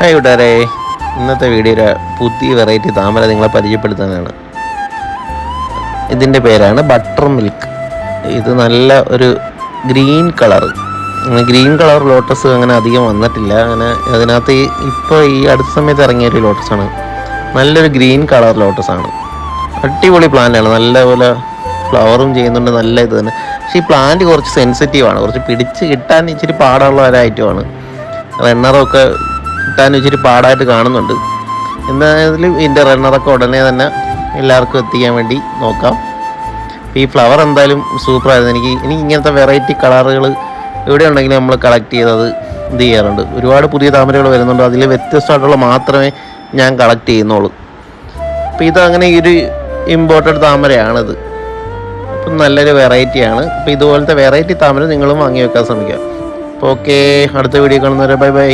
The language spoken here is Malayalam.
ഹായ് കൂട്ടുകാരെ. ഇന്നത്തെ വീഡിയോ പുതിയ വെറൈറ്റി താമര നിങ്ങളെ പരിചയപ്പെടുത്താനാണ് ഇതിന്റെ പേരാണ് ബട്ടർ മിൽക്ക് ഇത് നല്ല ഒരു green colour green colour lotus അങ്ങനെ അധികം വന്നിട്ടില്ല. അങ്ങനെ അതിനകത്ത് ഇപ്പോൾ ഈ അടുത്ത സമയത്ത് ഇറങ്ങിയ ഒരു ലോട്ടസാണ് നല്ലൊരു ഗ്രീൻ കളർ ലോട്ടസാണ് അടിപൊളി പ്ലാന്റാണ് നല്ലപോലെ ഫ്ലവറും ചെയ്യുന്നുണ്ട്. നല്ല ഇത് തന്നെ. പക്ഷേ ഈ പ്ലാന്റ് കുറച്ച് സെൻസിറ്റീവാണ് കുറച്ച് പിടിച്ച് കിട്ടാൻ ഇച്ചിരി പാടുള്ള ഒരു ഐറ്റമാണ് റണ്ണറൊക്കെ കിട്ടാൻ ഇച്ചിരി പാടായിട്ട് കാണുന്നുണ്ട്. എന്തായാലും ഇതിന്റെ റണ്ണറൊക്കെ ഉടനെ തന്നെ എല്ലാവർക്കും എത്തിക്കാൻ വേണ്ടി നോക്കാം. ഈ ഫ്ലവർ എന്തായാലും സൂപ്പറായിരുന്നു എനിക്ക് ഇനി ഇങ്ങനത്തെ വെറൈറ്റി കളറുകൾ എവിടെ ഉണ്ടെങ്കിലും നമ്മൾ കളക്ട് ചെയ്തത് ഇത് ചെയ്യാറുണ്ട്. ഒരുപാട് പുതിയ താമരകൾ വരുന്നുണ്ട്. അതിൽ വ്യത്യസ്തമായിട്ടുള്ള മാത്രമേ ഞാൻ കളക്ട് ചെയ്യുന്നുള്ളൂ. അപ്പോൾ ഇത് അങ്ങനെ ഈ ഒരു ഇമ്പോർട്ടഡ് താമരയാണിത്. അപ്പം നല്ലൊരു വെറൈറ്റിയാണ് അപ്പോൾ ഇതുപോലത്തെ വെറൈറ്റി താമര നിങ്ങളും വാങ്ങി വെക്കാൻ ശ്രമിക്കുക അപ്പോൾ ഓക്കെ അടുത്ത വീഡിയോ കാണുന്നവരെ ബൈ ബൈ